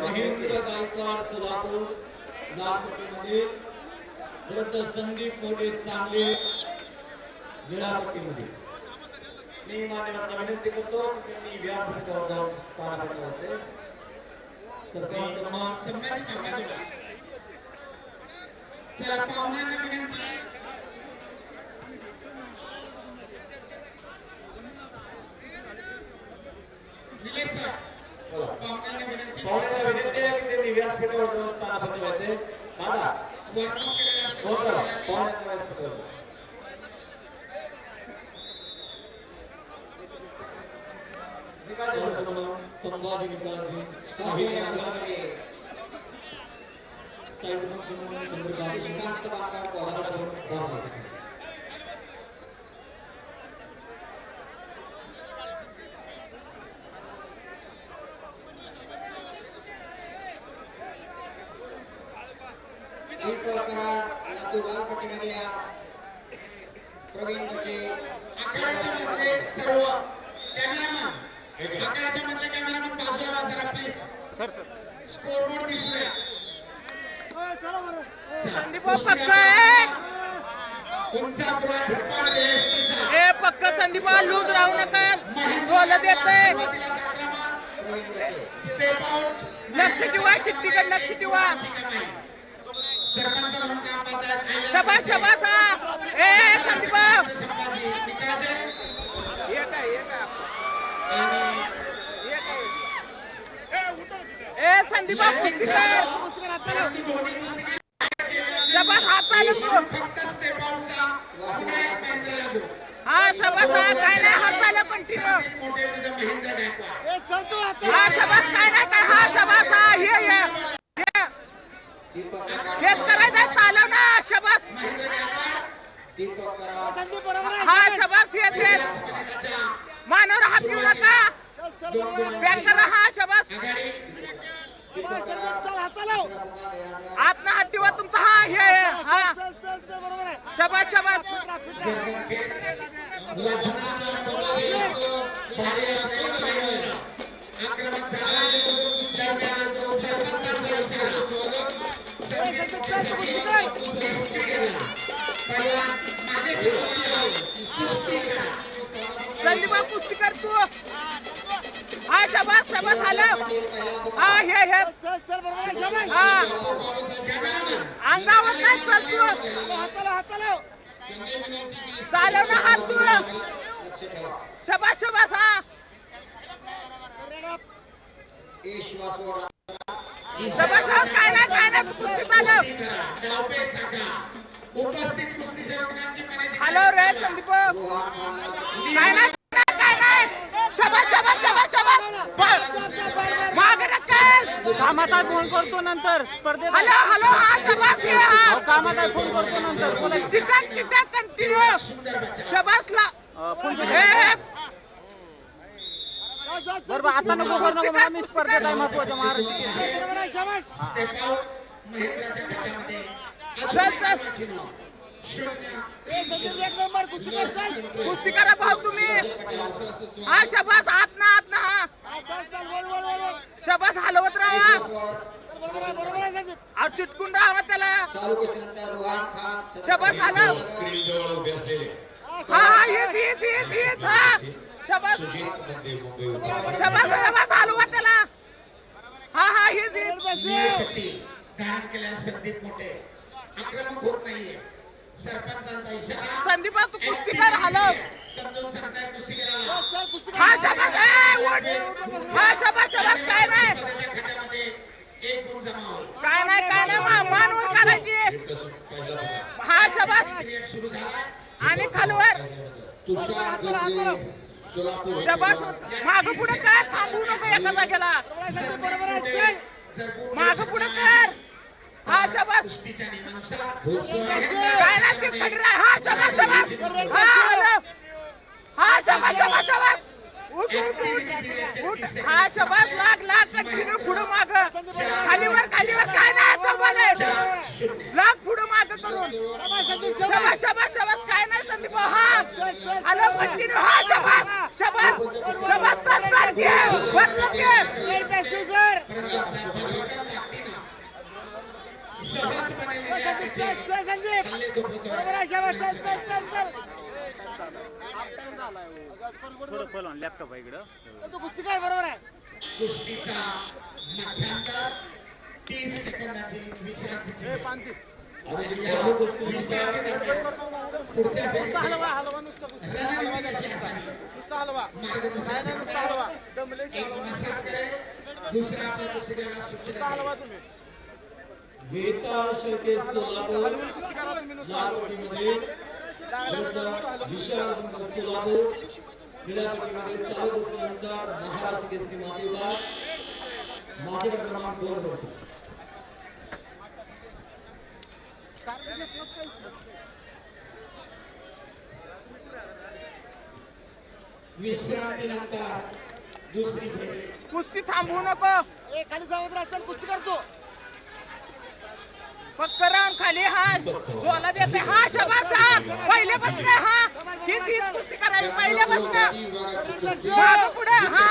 महेंद्र गायकवाड सोलापूर लालपट्टीमध्ये विरुद्ध संदीप मोठे सांगली वेळापट्टीमध्ये. मी मान्यवरांना विनंती करतो की त्यांनी व्यासपीठावर जाऊन स्थान पटकावायचे सरपंच क्रमांक. चला पाहुण्यांना विनंती निलेश सर. बोला. पाहुण्यांना विनंती पाहुण्यांना विनंती आहे की त्यांनी व्यासपीठावर जाऊन स्थान पटकावायचे दादा वर्णवलेले असते. हो सर पाहुण्यांना व्यासपीठावर निकाल सरपंच सर. क्रमांक संभाजी निकालजी शाही नगर साईड पंच म्हणून चंद्रकांत कोराडा बाबा दीपक कराड लातूर लाल पट्टीमध्ये या प्रवीण मुचे आखाड्याच्या मधले सर्व कॅमेरामन आखाड्याच्या मधले कॅमेरामन बाजूला वा जरा प्लीज स्कोरबोर्ड दिसूया संदीप तुमचा पुरा धिप्पाड व्यवस्थेचा हे पक्क संदीप लूज राहू नका. गोल देते. लक्ष ठेवा शिट्टीकडे लक्ष ठेवा. शबास शबास हा. ए संदीप ए संदीप शबास हात चालू हा शबास हा. काय नाही हात चालू कंटिन्यू हा शबास काय नाही काय हा शबास हा हे हे हे. दीपक कराड हेच करायचं चालव ना शबास महेंद्र गायकवाड दीपक कराड हा शबास मिनिटाच्या मानवर हात घेऊ नका. दोन गुण बॅक करा हा शबास. आघाडी दीपक कराड दुसरा पुकार गैरहजर. आत ना हात ठेवा तुमचा हा हे हे, हा शबास शबास कुस्ती कर तू हा शबास शबास आलं. हा हे हे. हा. अंगावर काय चल तू चालव ना हात तू शबास शबास हा. शबास शबास काय नाही काय नाही कुस्ती चालव हॅलो रे संदीप. काय काय नाही शबास शबास शबास शबास मागे कामात आहे फोन करतो नंतर स्पर्धेत हॅलो हॅलो हा शबास हे हा कामात आहे फोन करतो नंतर बोला चिटक चिटक कंटिन्यू शबासला हे हे बरोबर आता नको करू नको मला मी स्पर्धेत आहे महत्त्वाच्या महाराष्ट्र स्टेप आउट चल. कुस्ती करा भाऊ तुम्ही हा शबास आत ना आत ना हा शबास हलवत राहा बरोबर चिटकून राहा त्याला चालू कुस्तीनंतर शबास हा हा येत येत येत येत हा शबास शबास शबास हलवा त्याला हा हा हेच येत बस धारण केल्या संदीप मोठे आक्रमक होत नाहीये सरपंचांचा इशारा. संदीप भाऊ, तू कुस्ती कर हलव. समजून सांगताय हा शबास. हा शबास शबास काय नाही. स्पर्धेच्या खड्ड्यामध्ये एक गुण जमा होईल? काय नाही काय नाही मानवर करायची हा शबास. पिरियड सुरू झाला. आणि खालवर. तुषार शबास. माग पुढे कर थांबू नको एका जागेला. माग पुढे कर. हा शबास. काय नाही ते खडी हा शबास शबास. हा हलव. हा शबास शबास शबास. उठ उठ उठ. उठ. हा शबास लाग लाग. कंटिन्यू पुढे माग. खालीवर खालीवर. काय नाही आता लाग पुढे माग करून. शबास शबास शबास. काय नाही संदीप हा. हॅलो कंटिन्यू हा शबास. शबास. शबास चल चल घे. वरनं घे परंतु आपल्या भगवंता ताकदीनं सहजपणे निर्णय चल त्याचे चल संदीप हल्ले झोपवतोय. बरोबर आहे शाबास चल चल चल चल थोडं पलवान लॅपटॉप आहे इकडं तू कुस्ती काय बरोबर आहे कुस्तीचा मध्यांतर तीस सेकंदाची विश्रांतीची पुढच्या फेरीची हलवा हलवा कुस्ती. रणनीती कशी असावी हलवा मार्गदर्शन हलवा करताय. एक हलवा. मसाज करेल दुसरा आपल्या सूचना सोलापूर विशाल सोलापूर चालू कुस्तीनंतर महाराष्ट्र केसरी माती विभाग माजी क्रमांक दोन वरती विश्रांतीनंतर दुसरी फेरी. कुस्ती थांबवू नको. ए खाली जाऊन राहा चल कुस्ती करतो. पक्क राम खाली हा जोला देते. हा शबास हा पहिल्यापासून हा. हीच हीच कुस्ती करायची पहिल्यापासून मागं पुढे हा.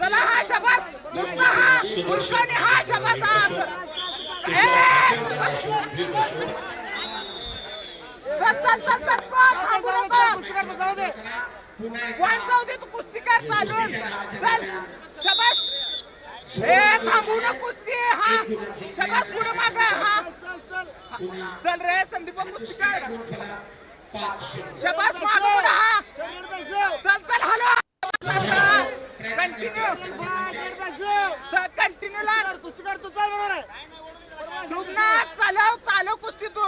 चला हा शबास. नुसता हा. पुष्पाने हा शबास हा ए! चल चल चल चल. पळ, थांबू नको. कुस्ती करतो जाऊ दे. पुन्हा वाट एकदा जाऊ दे तू कुस्ती कर चालून चल शबास. ए थांबू ना कुस्ती हा. शबास पुढे माग हा. चल रे संदीप कुस्ती कर गुणफलक पाच शून्य शबास माग पुढे हा चल चल हॅलो. कंटिन्यू कंटिन्यू लाग कुस्ती कर तू चल बरोबर आहे सोमनाथ चालव चालव कुस्ती तू.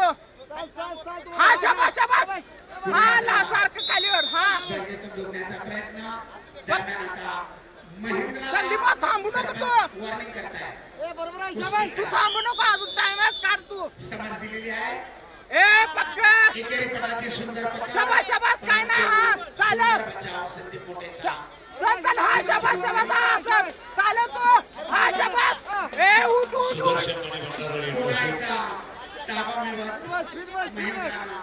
हा शबास शबास. हा ला सारखं खालीवर हा. संदीप थांबू नको तू. ए बरोबर आहे तू थांबू नको अजून टाइम आहे काढ तू. समज दिलेली आहे. ए पक्का एकेरी पदाची सुंदर पकड. शबास शबास काय नाही हा. संदीप चल चल हा शबास शबास हा सर चालव तू. हा शबास. ए उठ उठ उठ. पुन्हा एकदा ताबा मिळवत महेंद्रानं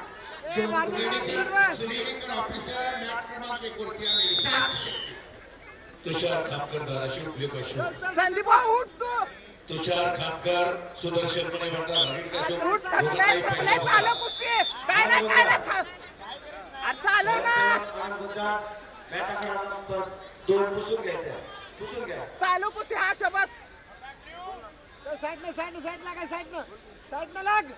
दोन सुनील ऑफिसर मॅट क्रमांक एकोणतीस आणि सात शून्य. तुषार खामकर धाराशिव तू. तुषार खामकर सुदर्शन मने ना. चालू कुस्ती हा शबास साईडनं साईडनं साईडला काय साईडनं? साईडनं लाग.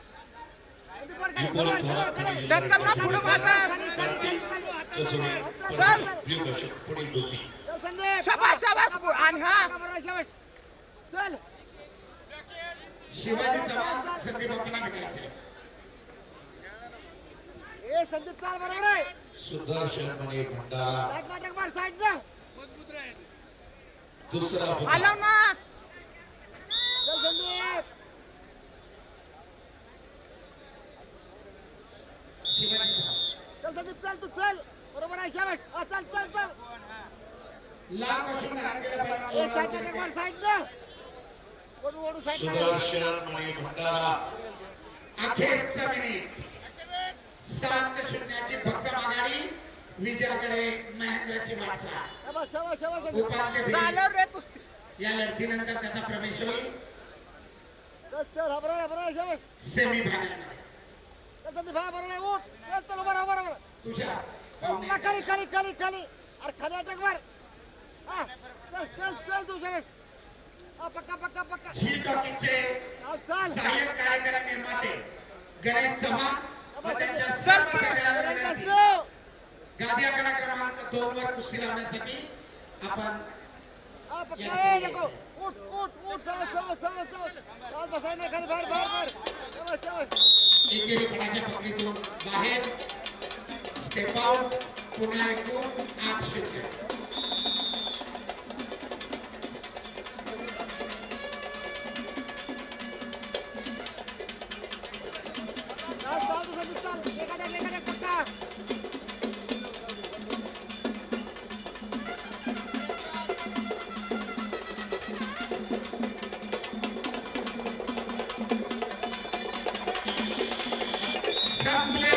ढक्कन ना पुढं मागं. ब्ल्यू कशो पुढील गोष्टी शबास शबास. आणि हा. चल. शिवाजी चव्हाण संदीप आपल्याला भेटायचे. ए संदीप चाल बरोबर आहे. सुदर्शन भंडारा. नाटक मार ना दुसरा पुकार ना चल संदीप. शिवाजी चव्हाण. चल संदीप चल तू चल. बरोबर आहे शाबाश हा, चल चल चल. सुदर्शन मने भंडारा. अखेरचा मिनिट सात शून्याची भक्कम आघाडी विजयाकडे महेंद्राची वाटचाल उपांत्य या लढतीनंतर त्याचा प्रवेश होईल. Semi final. उठला खाली खाली खाली खाली. अरे खाली अटक मार. चल चल चल तू हा पक्का पक्का पक्का. झी चल. सहाय्यक कार्यक्रम निर्माते गणेश चव्हाण व त्यांच्या सर्व सगळ्यांना विनंती. गादी आकडा क्रमांक दोन वर कुस्ती लावण्यासाठी आपण पक्का. ए नको. उठ उठ उठ चल चल चल चल चल. बसाय नाही खाली बाहेर बाहेर बाहेर. शाबाश शाबाश एकेरी पडाच्या पकडीतून बाहेर. स्टेप आउट पुन्हा एकूण आठ शून्य. संदीप